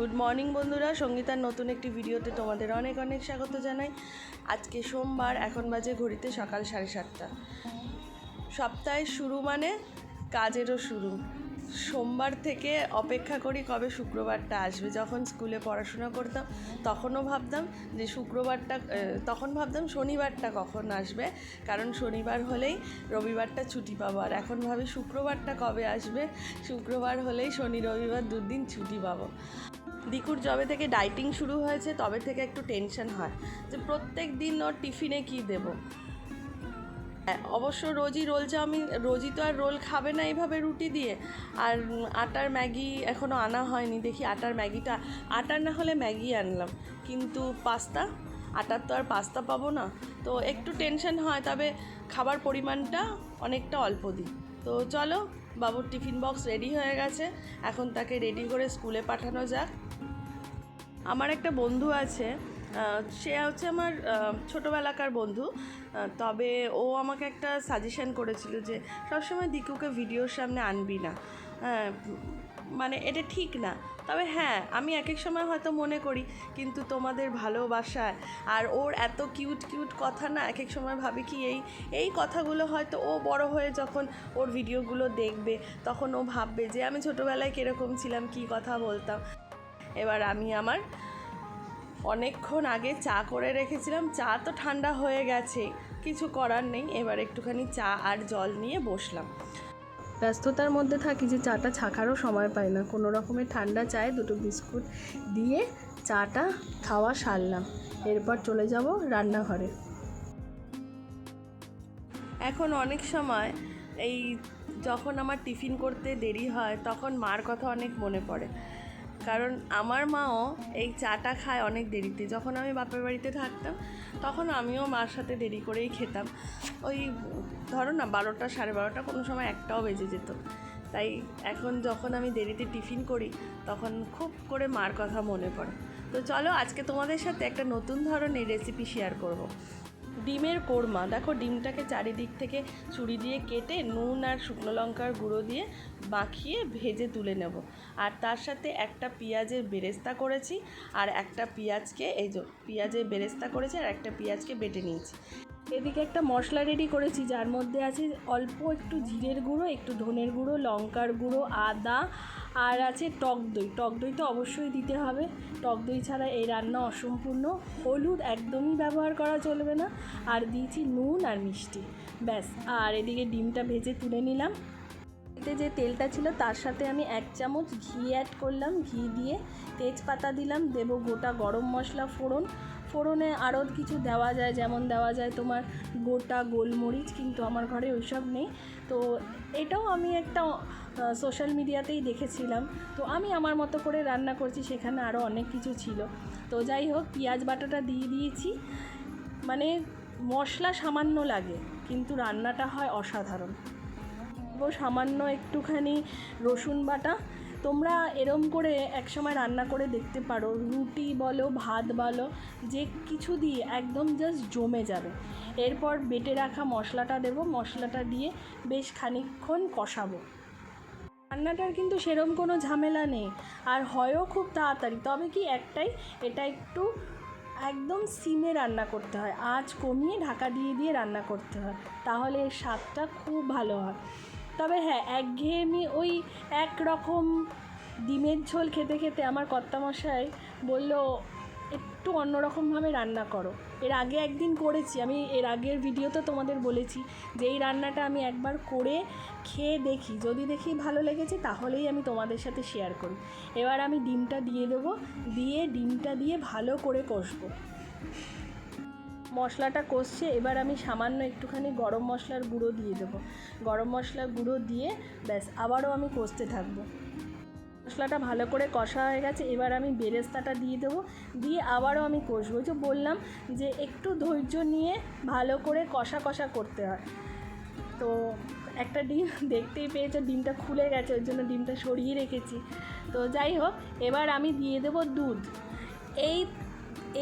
Good morning বন্ধুরা। সঙ্গীতার নতুন একটি ভিডিওতে তোমাদের অনেক অনেক স্বাগত জানাই। আজকে সোমবার, এখন বাজে ঘড়িতে সকাল সাড়ে সাতটা। সপ্তাহের শুরু মানে কাজেরও শুরু। সোমবার থেকে অপেক্ষা করি কবে শুক্রবারটা আসবে। যখন স্কুলে পড়াশোনা করতাম, তখনও ভাবতাম যে শুক্রবারটা তখন ভাবতাম শনিবারটা কখন আসবে। কারণ শনিবার হলেই রবিবারটা ছুটি পাবো। আর এখন ভাবি শুক্রবারটা কবে আসবে? শুক্রবার হলেই শনি, রবিবার দুদিন ছুটি পাবো। দিকুর জবে থেকে ডাইটিং শুরু হয়েছে, তবে থেকে একটু টেনশন হয় যে প্রত্যেক দিন ওর টিফিনে কী দেবো? অবশ্য রোজই রোল চাউমিন, রোজই তো আর রোল খাবে না এইভাবে রুটি দিয়ে। আর আটার ম্যাগি এখনও আনা হয়নি, দেখি আটার ম্যাগিটা, আটার না হলে ম্যাগি আনলাম। কিন্তু পাস্তা, আটার তো আর পাস্তা পাবো না। তো একটু টেনশন হয়, তবে খাবার পরিমাণটা অনেকটা অল্প দিই। তো চলো, বাবুর টিফিন বক্স রেডি হয়ে গেছে। এখন তাকে রেডি করে স্কুলে পাঠানো যাক। আমার একটা বন্ধু আছে সে হচ্ছে আমার ছোটোবেলাকার বন্ধু। তবে ও আমাকে একটা সাজেশান করেছিল যে, সবসময় দিকুকে ভিডিওর সামনে আনবি না। হ্যাঁ মানে এটা ঠিক না। তবে হ্যাঁ আমি এক এক সময় হয়তো মনে করি, কিন্তু তোমাদের ভালোবাসায় আর ওর এত কিউট কিউট কথা না এক এক সময় ভাবি কি এই এই কথাগুলো হয়তো ও বড় হয়ে যখন ওর ভিডিওগুলো দেখবে, তখন ও ভাববে যে আমি ছোটোবেলায় কীরকম ছিলাম, কী কথা বলতাম। এবার আমি আমার অনেকক্ষণ আগে চা করে রেখেছিলাম, চা তো ঠান্ডা হয়ে গেছে, কিছু করার নেই, এবার একটুখানি চা আর জল নিয়ে বসলাম। ব্যস্ততার মধ্যে থাকি যে চাটা ছাকারও সময় পাই না। কোনো রকমের ঠান্ডা চায়ে দুটো বিস্কুট দিয়ে চাটা খাওয়া সারলাম। এরপর চলে যাব রান্নাঘরে। এখন অনেক সময় এই যখন আমার টিফিন করতে দেরি হয়, তখন মার কথা অনেক মনে পড়ে। কারণ আমার মাও এই চাটা খায় অনেক দেরিতে। যখন আমি বাপের বাড়িতে থাকতাম, তখন আমিও মার সাথে দেরি করেই খেতাম। ওই ধরো না, বারোটা, সাড়ে বারোটা, কোনো সময় একটাও বেজে যেত। তাই এখন যখন আমি দেরিতে টিফিন করি, তখন খুব করে মার কথা মনে পড়ে। তো চলো, আজকে তোমাদের সাথে একটা নতুন ধরনের রেসিপি শেয়ার করব। ডিমের কোরমা। দেখো, ডিমটাকে চারিদিক থেকে ছুরি দিয়ে কেটে নুন আর শুকনো লঙ্কার গুঁড়ো দিয়ে মাখিয়ে ভেজে তুলে নেব। আর তার সাথে একটা পেঁয়াজের বেরেস্তা করেছি, আর একটা পেঁয়াজকে, এই যে পেঁয়াজের বেরেস্তা করেছি, আর একটা পেঁয়াজকে বেটে নিয়েছি। এদিকে একটা মশলা রেডি করেছি, যার মধ্যে আছে অল্প একটু জিরের গুঁড়ো, একটু ধনের গুঁড়ো, লঙ্কার গুঁড়ো, আদা, আর আছে টক দই। টক দই তো অবশ্যই দিতে হবে। টক দই ছাড়া এই রান্না অসম্পূর্ণ। হলুদ একদমই ব্যবহার করা চলবে না। আর দিয়েছি নুন আর মিষ্টি। ব্যাস, আর এদিকে ডিমটা ভেজে তুলে নিলাম। এতে যে তেলটা ছিল তার সাথে আমি এক চামচ ঘি অ্যাড করলাম। ঘি দিয়ে তেজপাতা দিলাম। দেবো গোটা গরম মশলা ফোড়ন। ফোড়নে আরও কিছু দেওয়া যায়, যেমন দেওয়া যায় তোমার গোটা গোলমরিচ, কিন্তু আমার ঘরে ওইসব নেই। তো এটাও আমি একটা সোশ্যাল মিডিয়াতেই দেখেছিলাম। তো আমি আমার মতো করে রান্না করছি, সেখানে আরও অনেক কিছু ছিল। তো যাই হোক, পেঁয়াজ বাটাটা দিয়ে দিয়েছি। মানে মশলা সামান্য লাগে, কিন্তু রান্নাটা হয় অসাধারণ। সামান্য একটুখানি রসুন বাটা তোমরা এরম করে একসময় রান্না করে দেখতে পারো, রুটি বলো, ভাত বলো, যে কিছু দিয়ে একদম জাস্ট জমে যাবে। এরপর বেটে রাখা মশলাটা দেবো, মশলাটা দিয়ে বেশ খানিকক্ষণ কষাবো। রান্নাটার কিন্তু সেরম কোনো ঝামেলা নেই, আর হয়ও খুব তাড়াতাড়ি। তবে কি একটাই, এটা একটু একদম সিমে রান্না করতে হয়, আঁচ কমিয়ে ঢাকা দিয়ে দিয়ে রান্না করতে হয়, তাহলে এর স্বাদটা খুব ভালো হয়। তবে হ্যাঁ একঘেয়েমি ওই এক রকম ডিমের ঝোল খেতে খেতে আমার কর্তামশাই বলল, একটু অন্যরকমভাবে রান্না করো। এর আগে একদিন করেছি, আমি এর আগের ভিডিওতে তোমাদের বলেছি যে এই রান্নাটা আমি একবার করে খেয়ে দেখি। যদি দেখি ভালো লেগেছে, তাহলেই আমি তোমাদের সাথে শেয়ার করি এবার আমি ডিমটা দিয়ে দেবো, দিয়ে ডিমটা দিয়ে ভালো করে কষবো। মশলাটা কষছে, এবার আমি সামান্য একটুখানি গরম মশলার গুঁড়ো দিয়ে দেবো। গরম মশলার গুঁড়ো দিয়ে ব্যাস, আবারও আমি কষতে থাকব। মশলাটা ভালো করে কষা হয়ে গেছে, এবার আমি বেরেস্তাটা দিয়ে দেবো। দিয়ে আবারও আমি কষবো। যে বললাম যে একটু ধৈর্য নিয়ে ভালো করে কষা কষা করতে হয়। তো একটা ডিম, দেখতেই পেয়েছ, ডিমটা খুলে গেছে, ওই জন্য ডিমটা সরিয়ে রেখেছি। তো যাই হোক, এবার আমি দিয়ে দেবো দুধ। এই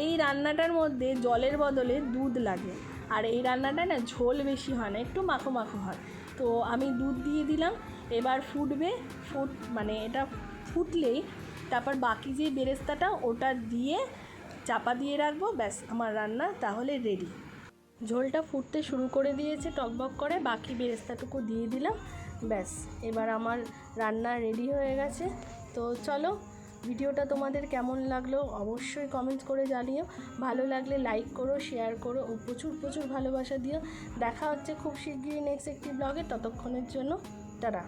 এই রান্নাটার মধ্যে জলের বদলে দুধ লাগে। আর এই রান্নাটা না ঝোল বেশি হয় না, একটু মাখো মাখো হয়। তো আমি দুধ দিয়ে দিলাম, এবার ফুটবে, ফুট মানে এটা ফুটলেই তারপর বাকি যে বেরেস্তাটা ওটা দিয়ে চাপা দিয়ে রাখব, ব্যাস আমার রান্না তাহলে রেডি ঝোলটা ফুটতে শুরু করে দিয়েছে, টকবক করে, বাকি বেরেস্তাটুকু দিয়ে দিলাম, ব্যাস এবার আমার রান্না রেডি হয়ে গেছে। তো চলো ভিডিওটা তোমাদের কেমন লাগল অবশ্যই কমেন্ট করে জানিও। ভালো লাগলে লাইক করো শেয়ার করো ও প্রচুর প্রচুর ভালোবাসা দিও। দেখা হচ্ছে খুব শিগগিরই নেক্সট একটি ব্লগে ততক্ষণের জন্য, টাটা।